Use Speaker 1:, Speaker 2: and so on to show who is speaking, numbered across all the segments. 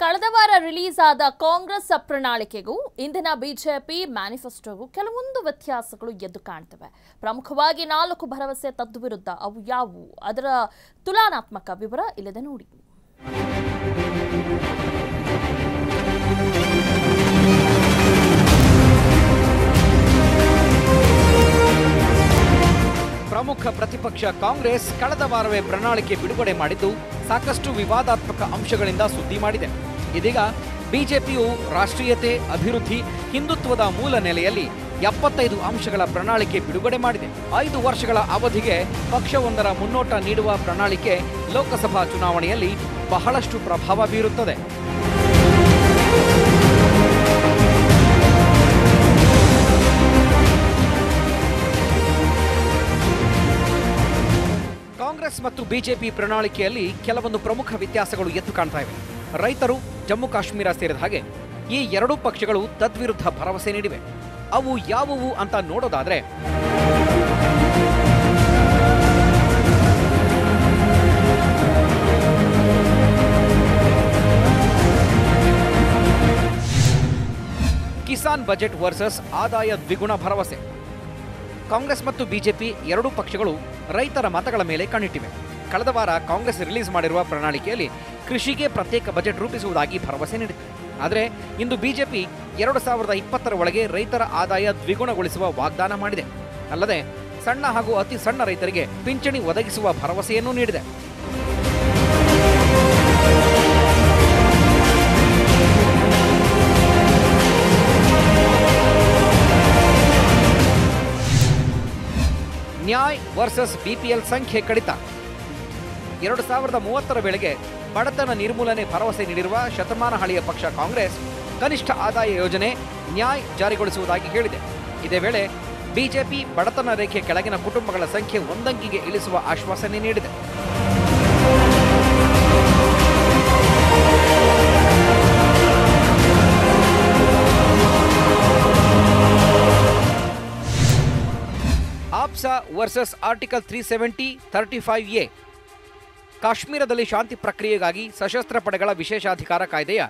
Speaker 1: ಕಳೆದ ವಾರ ರಿಲೀಸ್ ಆದ ಕಾಂಗ್ರೆಸ್ ಪ್ರಣಾಳಿಕೆಗೂ ಇಂದಿನ ಬಿಜೆಪಿ ಮ್ಯಾನಿಫೆಸ್ಟೋಗೂ ಕೆಲವೊಂದು ವ್ಯತ್ಯಾಸಗಳು ಎದ್ದು ಕಾಣ್ತವೆ. ಪ್ರಮುಖವಾಗಿ ನಾಲ್ಕು ಭರವಸೆ ತದ್ವಿರುದ್ಧ ಅವು ಯಾವುವು? ಅದರ ತುಲನಾತ್ಮಕ ವಿವರ ಇಲ್ಲದೆ ನೋಡಿ.
Speaker 2: ಪ್ರಮುಖ ಪ್ರತಿಪಕ್ಷ ಕಾಂಗ್ರೆಸ್ ಕಳೆದ ವಾರವೇ ಪ್ರಣಾಳಿಕೆ ಬಿಡುಗಡೆ ಮಾಡಿದ್ದು ಸಾಕಷ್ಟು ವಿವಾದಾತ್ಮಕ ಅಂಶಗಳಿಂದ ಸುದ್ದಿ ಮಾಡಿದೆ. ಇದೀಗ ಬಿಜೆಪಿಯು ರಾಷ್ಟ್ರೀಯತೆ, ಅಭಿವೃದ್ಧಿ, ಹಿಂದುತ್ವದ ಮೂಲ ನೆಲೆಯಲ್ಲಿ ಎಪ್ಪತ್ತೈದು ಅಂಶಗಳ ಪ್ರಣಾಳಿಕೆ ಬಿಡುಗಡೆ ಮಾಡಿದೆ. ಐದು ವರ್ಷಗಳ ಅವಧಿಗೆ ಪಕ್ಷವೊಂದರ ಮುನ್ನೋಟ ನೀಡುವ ಪ್ರಣಾಳಿಕೆ ಲೋಕಸಭಾ ಚುನಾವಣೆಯಲ್ಲಿ ಬಹಳಷ್ಟು ಪ್ರಭಾವ ಬೀರುತ್ತದೆ. ಕಾಂಗ್ರೆಸ್ ಮತ್ತು ಬಿಜೆಪಿ ಪ್ರಣಾಳಿಕೆಯಲ್ಲಿ ಕೆಲವೊಂದು ಪ್ರಮುಖ ವ್ಯತ್ಯಾಸಗಳು ಎದ್ದು ಕಾಣ್ತಾ ಇವೆ. ರೈತರು ಜಮ್ಮು ಕಾಶ್ಮೀರ ಸೇರಿದ ಹಾಗೆ ಈ ಎರಡೂ ಪಕ್ಷಗಳು ತದ್ವಿರುದ್ಧ ಭರವಸೆ ನೀಡಿವೆ. ಅವು ಯಾವುವು ಅಂತ ನೋಡೋದಾದ್ರೆ ಕಿಸಾನ್ ಬಜೆಟ್ ವರ್ಸಸ್ ಆದಾಯ ದ್ವಿಗುಣ ಭರವಸೆ. ಕಾಂಗ್ರೆಸ್ ಮತ್ತು ಬಿಜೆಪಿ ಎರಡೂ ಪಕ್ಷಗಳು ರೈತರ ಮತಗಳ ಮೇಲೆ ಕಣ್ಣಿಟ್ಟಿವೆ. ಕಳೆದ ವಾರ ಕಾಂಗ್ರೆಸ್ ರಿಲೀಸ್ ಮಾಡಿರುವ ಪ್ರಣಾಳಿಕೆಯಲ್ಲಿ ಕೃಷಿಗೆ ಪ್ರತ್ಯೇಕ ಬಜೆಟ್ ರೂಪಿಸುವುದಾಗಿ ಭರವಸೆ ನೀಡಿದೆ. ಆದರೆ ಇಂದು ಬಿಜೆಪಿ ಎರಡು ಸಾವಿರದ ಇಪ್ಪತ್ತರ ಒಳಗೆ ರೈತರ ಆದಾಯ ದ್ವಿಗುಣಗೊಳಿಸುವ ವಾಗ್ದಾನ ಮಾಡಿದೆ. ಅಲ್ಲದೆ ಸಣ್ಣ ಹಾಗೂ ಅತಿ ಸಣ್ಣ ರೈತರಿಗೆ ಪಿಂಚಣಿ ಒದಗಿಸುವ ಭರವಸೆಯನ್ನೂ ನೀಡಿದೆ. ನ್ಯಾಯ್ ವರ್ಸಸ್ ಬಿಪಿಎಲ್ ಸಂಖ್ಯೆ ಕಡಿತ. ಎರಡು ಸಾವಿರದ ಮೂವತ್ತರ ವೇಳೆಗೆ ಬಡತನ ನಿರ್ಮೂಲನೆ ಭರವಸೆ ನೀಡಿರುವ ಶತಮಾನ ಹಳೆಯ ಪಕ್ಷ ಕಾಂಗ್ರೆಸ್ ಕನಿಷ್ಠ ಆದಾಯ ಯೋಜನೆ ನ್ಯಾಯ್ ಜಾರಿಗೊಳಿಸುವುದಾಗಿ ಹೇಳಿದೆ. ಇದೇ ವೇಳೆ ಬಿಜೆಪಿ ಬಡತನ ರೇಖೆ ಕೆಳಗಿನ ಕುಟುಂಬಗಳ ಸಂಖ್ಯೆ ಒಂದಂಕಿಗೆ ಇಳಿಸುವ ಆಶ್ವಾಸನೆ ನೀಡಿದೆ. AFSPA versus article three seventy thirty five A ಕಾಶ್ಮೀರದಲ್ಲಿ ಶಾಂತಿ ಪ್ರಕ್ರಿಯೆಗಾಗಿ ಸಶಸ್ತ್ರ ಪಡೆಗಳ ವಿಶೇಷಾಧಿಕಾರ ಕಾಯ್ದೆಯ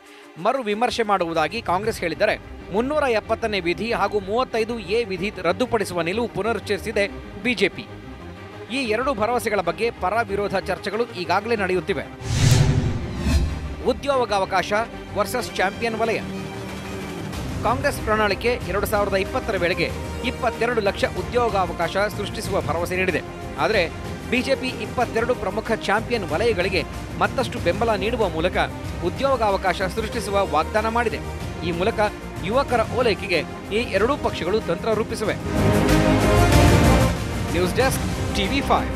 Speaker 2: ಮರು ವಿಮರ್ಶೆ ಮಾಡುವುದಾಗಿ ಕಾಂಗ್ರೆಸ್ ಹೇಳಿದರೆ, ಮುನ್ನೂರ ಎಪ್ಪತ್ತನೇ ವಿಧಿ ಹಾಗೂ ಮೂವತ್ತೈದು ಎ ವಿಧಿ ರದ್ದುಪಡಿಸುವ ನಿಲುವು ಪುನರುಚ್ಚರಿಸಿದೆ ಬಿಜೆಪಿ. ಈ ಎರಡು ಭರವಸೆಗಳ ಬಗ್ಗೆ ಪರ ವಿರೋಧ ಚರ್ಚೆಗಳು ಈಗಾಗಲೇ ನಡೆಯುತ್ತಿವೆ. ಉದ್ಯೋಗಾವಕಾಶ ವರ್ಸಸ್ ಚಾಂಪಿಯನ್ ವಲಯ. ಕಾಂಗ್ರೆಸ್ ಪ್ರಣಾಳಿಕೆ ಎರಡು ಸಾವಿರದ ಇಪ್ಪತ್ತರ ವೇಳೆಗೆ ಇಪ್ಪತ್ತೆರಡು ಲಕ್ಷ ಉದ್ಯೋಗಾವಕಾಶ ಸೃಷ್ಟಿಸುವ ಭರವಸೆ ನೀಡಿದೆ. ಆದರೆ ಬಿಜೆಪಿ ಇಪ್ಪತ್ತೆರಡು ಪ್ರಮುಖ ಚಾಂಪಿಯನ್ ವಲಯಗಳಿಗೆ ಮತ್ತಷ್ಟು ಬೆಂಬಲ ನೀಡುವ ಮೂಲಕ ಉದ್ಯೋಗಾವಕಾಶ ಸೃಷ್ಟಿಸುವ ವಾಗ್ದಾನ ಮಾಡಿದೆ. ಈ ಮೂಲಕ ಯುವಕರ ಓಲೈಕೆಗೆ ಈ ಎರಡೂ ಪಕ್ಷಗಳು ತಂತ್ರ ರೂಪಿಸಿವೆ. News desk TV five.